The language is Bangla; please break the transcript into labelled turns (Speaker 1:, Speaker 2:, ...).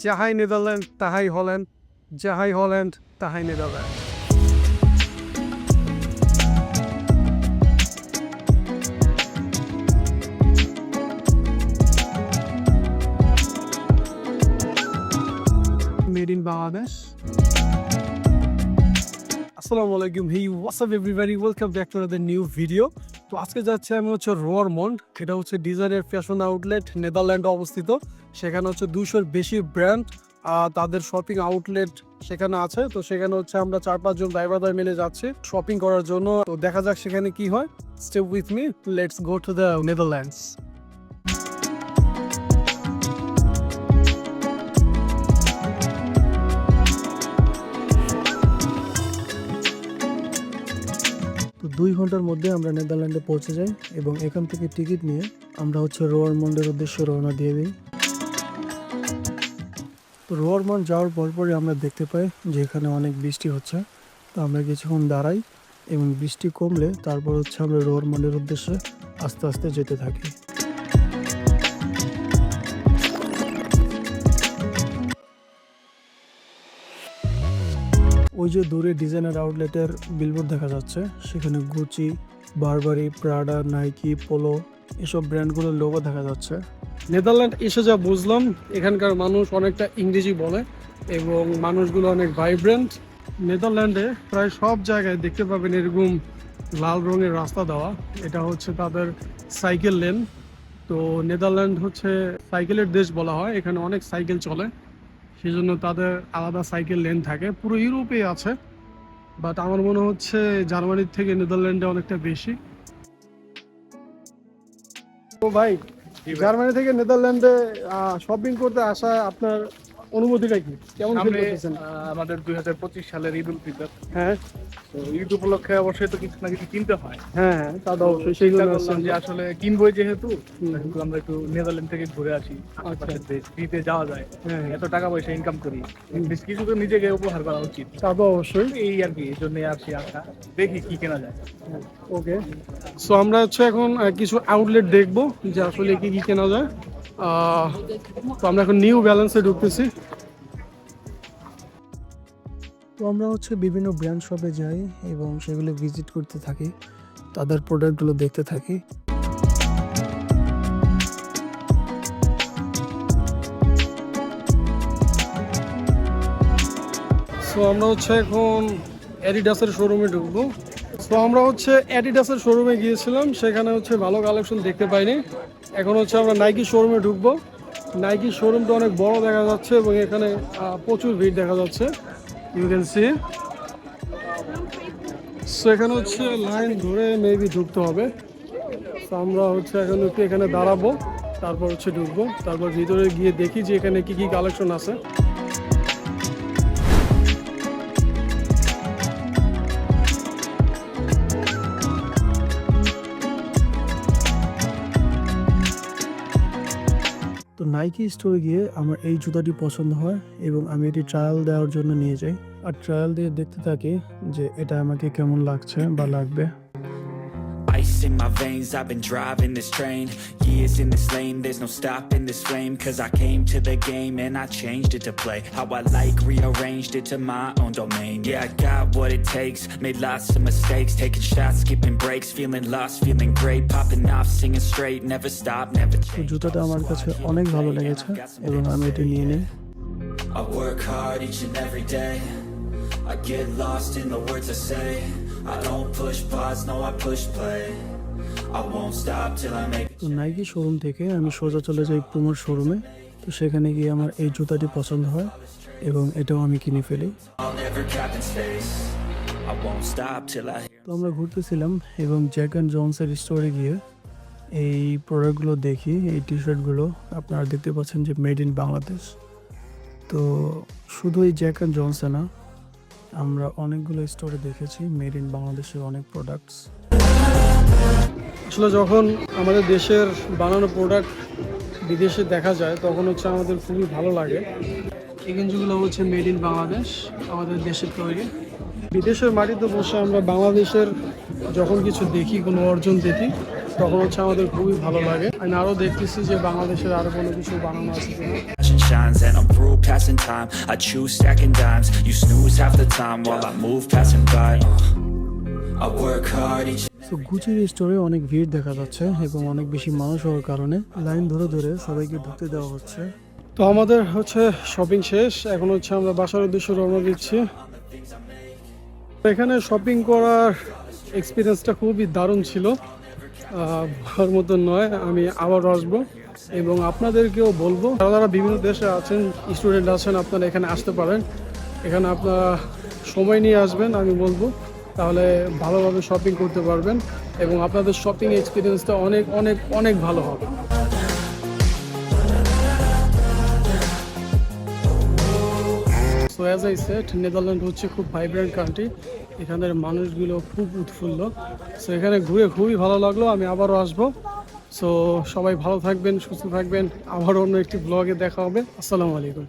Speaker 1: যাহাই নেদারল্যান্ড তাহাই হল্যান্ড যাহাই হল্যান্ড তাহাই নেদারল্যান্ড মেড ইন বাংলাদেশ আসসালামু আলাইকুম। Hi what's up everybody welcome back to the new video তো আজকে যাচ্ছে আমি হচ্ছে রোয়ারমন্ড এটা হচ্ছে ডিজাইনের ফ্যাশন আউটলেট নেদারল্যান্ডে অবস্থিত। সেখানে হচ্ছে দুশোর বেশি ব্র্যান্ড তাদের শপিং আউটলেট সেখানে আছে। তো সেখানে হচ্ছে আমরা চার পাঁচজন ড্রাইভারদের মিলে যাচ্ছি শপিং করার জন্য। তো দেখা যাক সেখানে কি হয়। Step with me let's go to the Netherlands দুই ঘণ্টার মধ্যে আমরা নেদারল্যান্ডে পৌঁছে যাই এবং এখান থেকে টিকিট নিয়ে আমরা হচ্ছে রোয়ার রোয়ারমন্ডের উদ্দেশ্যে রওনা দিয়ে দিই। তো রোয়ারমন্ড যাওয়ার পরপরই আমরা দেখতে পাই যে এখানে অনেক বৃষ্টি হচ্ছে। তো আমরা কিছুক্ষণ দাঁড়াই এবং বৃষ্টি কমলে তারপর হচ্ছে আমরা রোয়ার রোয়ারমন্ডের উদ্দেশ্যে আস্তে আস্তে যেতে থাকি। ওই যে দূরে ডিজাইনার আউটলেটের বিলবোর্ড দেখা যাচ্ছে, সেখানে Gucci Burberry Prada Nike Polo এসব ব্র্যান্ডগুলোর লোগো দেখা যাচ্ছে। নেদারল্যান্ড এসে যা বুঝলাম, এখানকার মানুষ অনেকটা ইংরেজি বলে এবং মানুষগুলো অনেক ভাইব্রেন্ট নেদারল্যান্ডে প্রায় সব জায়গায় দেখতে পাবেন এরকম লাল রঙের রাস্তা দেওয়া, এটা হচ্ছে তাদের সাইকেল লেন তো নেদারল্যান্ড হচ্ছে সাইকেলের দেশ বলা হয়, এখানে অনেক সাইকেল চলে। সেই জন্য তাদের আলাদা সাইকেল লেন থাকে। পুরো ইউরোপে আছে বাট আমার মনে হচ্ছে জার্মানির থেকে নেদারল্যান্ডে অনেকটা বেশি। ও ভাই, জার্মানি থেকে নেদারল্যান্ডে শপিং করতে আসা আপনার অনুভূতিটা কি? কেমন ফিল করতেছেন?
Speaker 2: আমাদের দুই হাজার পঁচিশ সালের ঈদ উল ফিতর।
Speaker 1: হ্যাঁ।
Speaker 2: তো ঈদ উপলক্ষে অবশ্যই তো কিছু না কিছু কিনতে হয়।
Speaker 1: হ্যাঁ হ্যাঁ তা তো অবশ্যই আছে
Speaker 2: করলাম যে আসলে কিনবই যেহেতু আমরা একটু নেদারল্যান্ড থেকে ঘুরে আসি। আশেপাশের দেশ ফ্রিতে যাওয়া যায়
Speaker 1: হ্যাঁ
Speaker 2: এত টাকা পয়সা ইনকাম করি least কিছু তো নিজেকে উপহার করা উচিত।
Speaker 1: তা তো অবশ্যই।
Speaker 2: এই আর কি এই জন্য আসি আসা দেখি কি কেনা যায়।
Speaker 1: ওকে সো আমরা হচ্ছে এখন কিছু আউটলেট দেখব যে আসলে কি কি কেনা যায়। তো আমরা এখন নিউ ব্যালেন্সে ঢুকতেছি। তো আমরা হচ্ছে বিভিন্ন ব্র্যান্ড শপে যাই এবং সেগুলো ভিজিট করতে থাকি তাদের প্রোডাক্টগুলো দেখতে থাকি। সো আমরা হচ্ছে এখন অ্যাডিডাসের শোরুমে ঢুকবো। সো আমরা হচ্ছে অ্যাডিডাসের শোরুমে গিয়েছিলাম সেখানে হচ্ছে ভালো কালেকশন দেখতে পাইনি। এখন হচ্ছে আমরা নাইকি শোরুমে ঢুকবো। নাইকি শোরুমটা অনেক বড় দেখা যাচ্ছে এবং এখানে প্রচুর ভিড় দেখা যাচ্ছে। ইউ ক্যান সি সো এখানে হচ্ছে লাইন ধরে মেবি ঢুকতে হবে। তো আমরা হচ্ছে এখন একটু এখানে দাঁড়াবো, তারপর হচ্ছে ঢুকবো। তারপর ভিতরে গিয়ে দেখি যে এখানে কি কি কালেকশন আছে। নাইকি স্টোরে গিয়ে আমার এই জুতাটি পছন্দ হয় এবং আমি এটি ট্রায়াল দেওয়ার জন্য নিয়ে যাই। আর ট্রায়াল দিয়ে দেখতে থাকি যে এটা আমাকে কেমন লাগছে বা লাগবে।
Speaker 3: Ice in my veins, I've been driving this train Years in this lane, there's no stopping this flame Cause I came to the game and I changed it to play How I like, rearranged it to my own domain Yeah, I got what it takes, made lots of mistakes Taking shots, skipping breaks, feeling lost, feeling great Popping off, singing straight, never stop, never
Speaker 1: তো
Speaker 3: change
Speaker 1: জুতাটা আমার কাছে অনেক ভালো লেগেছে এবং আমি এটি নিয়ে নিই
Speaker 3: I work hard each and every day. I get lost in the words I say. I don't push pause, no, I push play. I won't stop till I make
Speaker 1: তো নাইকি শোরুম থেকে আমি সোজা চলে যাই পুমোর শোরুমে তো সেখানে গিয়ে আমার এই জুতাটি পছন্দ হয় এবং এটাও আমি কিনে ফেলি
Speaker 3: I'll never cap in space. I won't stop till I
Speaker 1: তো আমরা ঘুরতেছিলাম এবং জ্যাক অ্যান্ড জনসের স্টোরে গিয়ে এই প্রোডাক্টগুলো দেখি এই টি শার্টগুলো আপনারা দেখতে পাচ্ছেন যে মেড ইন বাংলাদেশ তো শুধু এই জ্যাক অ্যান্ড জনসে না আমরা অনেকগুলো স্টোরে দেখেছি মেড ইন বাংলাদেশের অনেক প্রোডাক্টস আসলে যখন আমাদের দেশের বানানো প্রোডাক্ট বিদেশে দেখা যায়, তখন হচ্ছে আমাদের খুবই ভালো লাগে। এই গেঞ্জিগুলো হচ্ছে মেড ইন বাংলাদেশ, আমাদের দেশের তৈরি। বিদেশের মাটিতে বসে আমরা বাংলাদেশের যখন কিছু দেখি, কোনো অর্জন দেখি, তখন হচ্ছে আমাদের খুবই ভালো লাগে। আমি আরও দেখতেছি যে বাংলাদেশের আরও কোনো কিছু বানানো আছে কিনা।
Speaker 3: Shines and I'm through passing time. I choose stacking dimes. You snooze half the time while I move passing by. I work hard each
Speaker 1: তো গুচির স্টোরে অনেক ভিড় দেখা যাচ্ছে এবং অনেক বেশি মানুষ হওয়ার কারণে লাইন ধরে ধরে সবাইকে ঢুকতে দেওয়া হচ্ছে তো আমাদের হচ্ছে শপিং শেষ এখন হচ্ছে আমরা বাসার উদ্দেশ্যে রওনা দিচ্ছি এখানে শপিং করার এক্সপিরিয়েন্সটা খুবই দারুণ ছিল আহ, বলার মতো নয় আমি আবার আসব এবং আপনাদেরকেও বলব, যারা যারা বিভিন্ন দেশে আছেন স্টুডেন্ট আছেন, আপনারা এখানে আসতে পারেন। এখানে আপনারা সময় নিয়ে আসবেন, আমি বলব। তাহলে ভালোভাবে শপিং করতে পারবেন এবং আপনাদের শপিং এক্সপিরিয়েন্সটা অনেক অনেক অনেক ভালো হবে। So as I said Netherland হচ্ছে খুব ভাইব্রেন্ট কান্ট্রি এখানের মানুষগুলো খুব উৎফুল্ল। সো এখানে ঘুরে খুবই ভালো লাগল। আমি আবারও আসব। সো সবাই ভালো থাকবেন সুস্থ থাকবেন। আবার অন্য একটি ব্লগে দেখা হবে। আসসালামু আলাইকুম।